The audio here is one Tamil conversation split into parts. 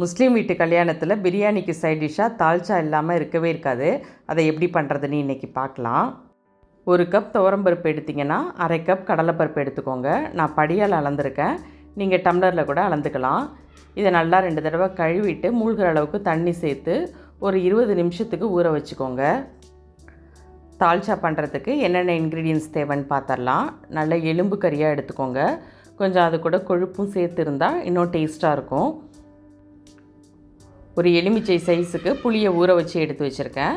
முஸ்லீம் வீட்டு கல்யாணத்தில் பிரியாணிக்கு சைட் டிஷ்ஷாக தால்ச்சா இல்லாமல் இருக்கவே இருக்காது. அதை எப்படி பண்ணுறதுன்னு இன்றைக்கி பார்க்கலாம் ஒரு கப் துவரம்பருப்பு எடுத்திங்கன்னா அரை கப் கடலைப்பருப்பு எடுத்துக்கோங்க. நான் படியால் அளந்திருக்கேன். நீங்கள் டம்ளரில் கூட அளந்துக்கலாம். இதை நல்லா ரெண்டு தடவை கழுவிட்டு மூழ்கிற அளவுக்கு தண்ணி சேர்த்து ஒரு இருபது நிமிஷத்துக்கு ஊற வச்சுக்கோங்க. தால்ச்சா பண்ணுறதுக்கு என்னென்ன இன்க்ரீடியன்ஸ் தேவைன்னு பார்த்துடலாம் நல்ல எலும்பு கறியாக எடுத்துக்கோங்க. கொஞ்சம் அது கூட கொழுப்பும் சேர்த்து இருந்தால் இன்னும் டேஸ்ட்டாக இருக்கும். ஒரு எலுமிச்சை சைஸுக்கு புளியை ஊற வச்சு எடுத்து வச்சுருக்கேன்.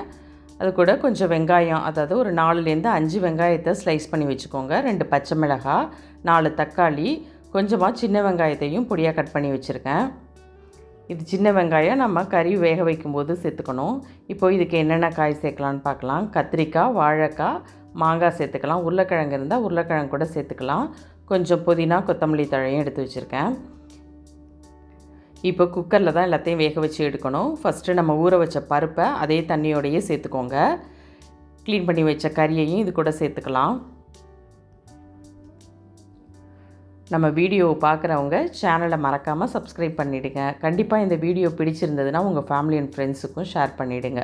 அது கூட கொஞ்சம் வெங்காயம் அதாவது ஒரு நாலுலேருந்து அஞ்சு வெங்காயத்தை ஸ்லைஸ் பண்ணி வச்சுக்கோங்க. ரெண்டு பச்சை மிளகாய் நாலு தக்காளி கொஞ்சமாக சின்ன வெங்காயத்தையும் பொடியாக கட் பண்ணி வச்சுருக்கேன். இது சின்ன வெங்காயம் நம்ம கறி வேக வைக்கும்போது சேர்த்துக்கணும். இப்போது இதுக்கு என்னென்ன காய் சேர்க்கலான்னு பார்க்கலாம். கத்திரிக்காய் வாழைக்காய் மாங்காய் சேர்த்துக்கலாம். உருளைக்கிழங்கு இருந்தால் உருளைக்கிழங்கு கூட சேர்த்துக்கலாம். கொஞ்சம் புதினா கொத்தமல்லி தழையும் எடுத்து வச்சுருக்கேன். இப்போ குக்கரில் தான் எல்லாத்தையும் வேக வச்சு எடுக்கணும். ஃபஸ்ட்டு நம்ம ஊற வச்ச பருப்பை அதே தண்ணியோடையே சேர்த்துக்கோங்க. க்ளீன் பண்ணி வச்ச கறியையும் இது கூட சேர்த்துக்கலாம். நம்ம வீடியோவை பார்க்குறவங்க சேனலை மறக்காமல் சப்ஸ்கிரைப் பண்ணிவிடுங்க கண்டிப்பாக இந்த வீடியோ பிடிச்சிருந்ததுன்னா உங்கள் ஃபேமிலி அண்ட் ஃப்ரெண்ட்ஸுக்கும் ஷேர் பண்ணிவிடுங்க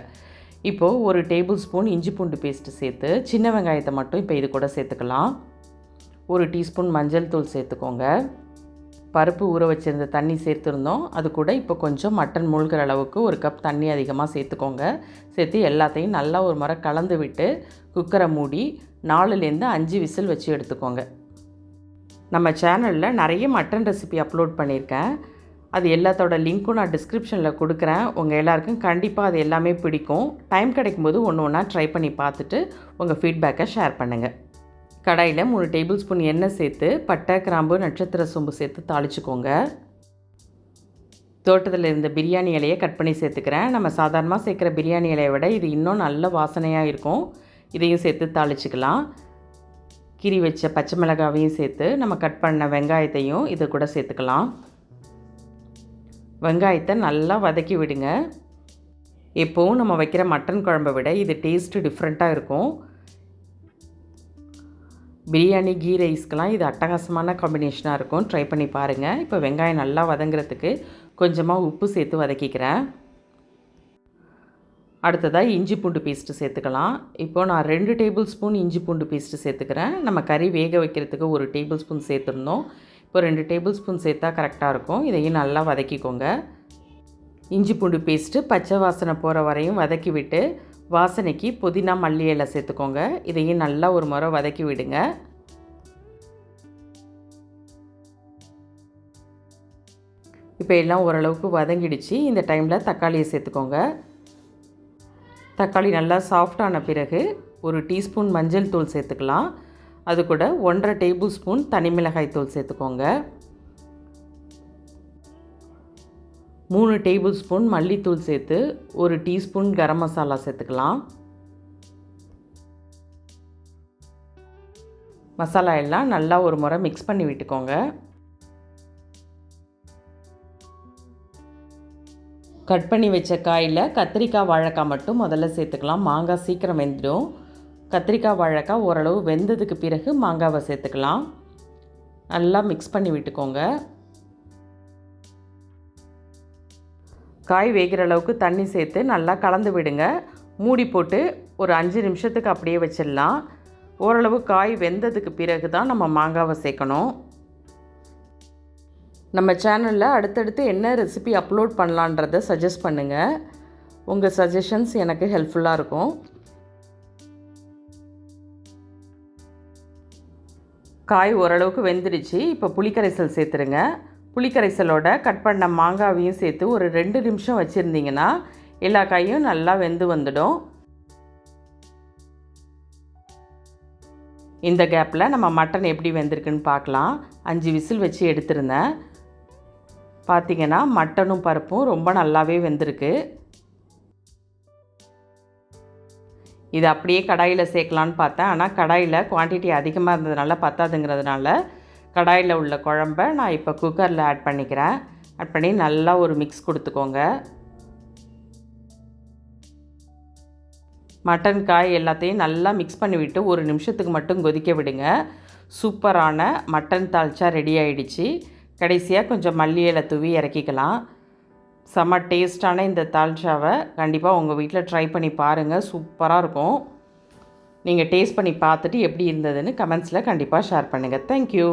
இப்போது ஒரு டேபிள் ஸ்பூன் இஞ்சி பூண்டு பேஸ்ட்டு சேர்த்து சின்ன வெங்காயத்தை மட்டும் இப்போ இது கூட சேர்த்துக்கலாம். ஒரு டீஸ்பூன் மஞ்சள் தூள் சேர்த்துக்கோங்க. பருப்பு ஊற வச்சுருந்த தண்ணி சேர்த்துருந்தோம். அது கூட இப்போ கொஞ்சம் மட்டன் மூழ்கிற அளவுக்கு ஒரு கப் தண்ணி அதிகமாக சேர்த்துக்கோங்க. சேர்த்து எல்லாத்தையும் நல்லா ஒரு முறை கலந்து விட்டு குக்கரை மூடி நாலுலேருந்து அஞ்சு விசில் வச்சு எடுத்துக்கோங்க. நம்ம சேனலில் நிறைய மட்டன் ரெசிபி அப்லோட் பண்ணியிருக்கேன். அது எல்லாத்தோட லிங்க்கும் நான் டிஸ்கிரிப்ஷனில் கொடுக்குறேன். உங்கள் எல்லாருக்கும் கண்டிப்பாக அது எல்லாமே பிடிக்கும். டைம் கிடைக்கும்போது ஒன்று ஒன்றா ட்ரை பண்ணி பார்த்துட்டு உங்கள் ஃபீட்பேக்கை ஷேர் பண்ணுங்கள் கடாயில் மூணு டேபிள் ஸ்பூன் எண்ணெய் சேர்த்து பட்டை கிராம்பு நட்சத்திர சோம்பு சேர்த்து தாளிச்சுக்கோங்க. தோட்டத்தில் இருந்த பிரியாணி இலையை கட் பண்ணி சேர்த்துக்கிறேன். நம்ம சாதாரணமாக சேர்க்குற பிரியாணி இலையை விட இது இன்னும் நல்ல வாசனையாக இருக்கும். இதையும் சேர்த்து தாளிச்சுக்கலாம். கீரி வச்ச பச்சை மிளகாவையும் சேர்த்து நம்ம கட் பண்ண வெங்காயத்தையும் இது கூட சேர்த்துக்கலாம். வெங்காயத்தை நல்லா வதக்கி விடுங்க. எப்போவும் நம்ம வைக்கிற மட்டன் குழம்பை விட இது டேஸ்ட்டு டிஃப்ரெண்ட்டாக இருக்கும். பிரியாணி கீ ரைஸ்க்கெலாம் இது அட்டகாசமான காம்பினேஷனாக இருக்கும். ட்ரை பண்ணி பாருங்கள் இப்போ வெங்காயம் நல்லா வதங்குறதுக்கு கொஞ்சமாக உப்பு சேர்த்து வதக்கிக்கிறேன். அடுத்ததாக இஞ்சி பூண்டு பேஸ்ட்டு சேர்த்துக்கலாம். இப்போது நான் ரெண்டு டேபிள் ஸ்பூன் இஞ்சி பூண்டு பேஸ்ட்டு சேர்த்துக்கிறேன். நம்ம கறி வேக வைக்கிறதுக்கு ஒரு டேபிள் ஸ்பூன் சேர்த்துருந்தோம். இப்போ ரெண்டு டேபிள் ஸ்பூன் சேர்த்தா கரெக்டாக இருக்கும். இதையும் நல்லா வதக்கிக்கோங்க. இஞ்சி பூண்டு பேஸ்ட்டு பச்சை வாசனை போகிற வரையும் வதக்கி விட்டு வாசனைக்கு புதினா மல்லி இலை சேர்த்துக்கோங்க. இதையும் நல்லா ஒரு முறை வதக்கி விடுங்க. இப்போ எல்லாம் ஓரளவுக்கு வதங்கிடுச்சு. இந்த டைமில் தக்காளியை சேர்த்துக்கோங்க. தக்காளி நல்லா சாஃப்டான பிறகு ஒரு டீஸ்பூன் மஞ்சள் தூள் சேர்த்துக்கலாம். அது கூட ஒன்றரை டேபிள் ஸ்பூன் தனி மிளகாய் தூள் சேர்த்துக்கோங்க. மூணு டேபிள் ஸ்பூன் மல்லித்தூள் சேர்த்து ஒரு டீஸ்பூன் கரம் மசாலா சேர்த்துக்கலாம். மசாலா எல்லாம் நல்லா ஒரு முறை மிக்ஸ் பண்ணி விட்டுக்கோங்க. கட் பண்ணி வச்ச காயில் கத்திரிக்காய் வாழைக்காய் மட்டும் முதல்ல சேர்த்துக்கலாம். மாங்காய் சீக்கிரம் வெந்துடும். கத்திரிக்காய் வாழைக்காய் ஓரளவு வெந்ததுக்கு பிறகு மாங்காவை சேர்த்துக்கலாம். நல்லா மிக்ஸ் பண்ணி விட்டுக்கோங்க. காய் வேகிற அளவுக்கு தண்ணி சேர்த்து நல்லா கலந்து விடுங்க. மூடி போட்டு ஒரு அஞ்சு நிமிஷத்துக்கு அப்படியே வச்சிடலாம். ஓரளவு காய் வெந்ததுக்கு பிறகு தான் நம்ம மாங்காவை சேர்க்கணும். நம்ம சேனலில் அடுத்தடுத்து என்ன ரெசிபி அப்லோட் பண்ணலான்றதை சஜஸ்ட் பண்ணுங்கள் உங்கள் சஜஷன்ஸ் எனக்கு ஹெல்ப்ஃபுல்லாக இருக்கும். காய் ஓரளவுக்கு வெந்துடுச்சு. இப்போ புளிக்கரைசல் சேர்த்துருங்க. புளிக்கரைசலோட கட் பண்ண மாங்காவையும் சேர்த்து ஒரு ரெண்டு நிமிஷம் வச்சுருந்தீங்கன்னா எல்லா காயும் நல்லா வெந்து வந்துடும். இந்த கேப்பில் நம்ம மட்டன் எப்படி வெந்திருக்குன்னு பார்க்கலாம். அஞ்சு விசில் வச்சு எடுத்திருந்தேன். பார்த்திங்கன்னா மட்டனும் பருப்பும் ரொம்ப நல்லாவே வெந்திருக்கு. இது அப்படியே கடாயில் சேர்க்கலான்னு பார்த்தேன். ஆனால் கடாயில் குவான்டிட்டி அதிகமாக இருந்ததுனால பத்தாதுங்கிறதுனால கடாயில் உள்ள குழம்ப நான் இப்போ குக்கரில் ஆட் பண்ணிக்கிறேன். ஆட் பண்ணி நல்லா ஒரு மிக்ஸ் கொடுத்துக்கோங்க. மட்டன் காய் எல்லாத்தையும் நல்லா மிக்ஸ் பண்ணிவிட்டு ஒரு நிமிஷத்துக்கு மட்டும் கொதிக்க விடுங்க. சூப்பரான மட்டன் தால்ச்சா ரெடி ஆயிடுச்சு. கடைசியாக கொஞ்சம் மல்லி இலை தூவி இறக்கிக்கலாம். செம்ம டேஸ்டான இந்த தால்ச்சாவை கண்டிப்பாக உங்கள் வீட்டில் ட்ரை பண்ணி பாருங்கள் சூப்பராக இருக்கும். நீங்கள் டேஸ்ட் பண்ணி பார்த்துட்டு எப்படி இருந்ததுன்னு கமெண்ட்ஸில் கண்டிப்பாக ஷேர் பண்ணுங்கள் தேங்க்யூ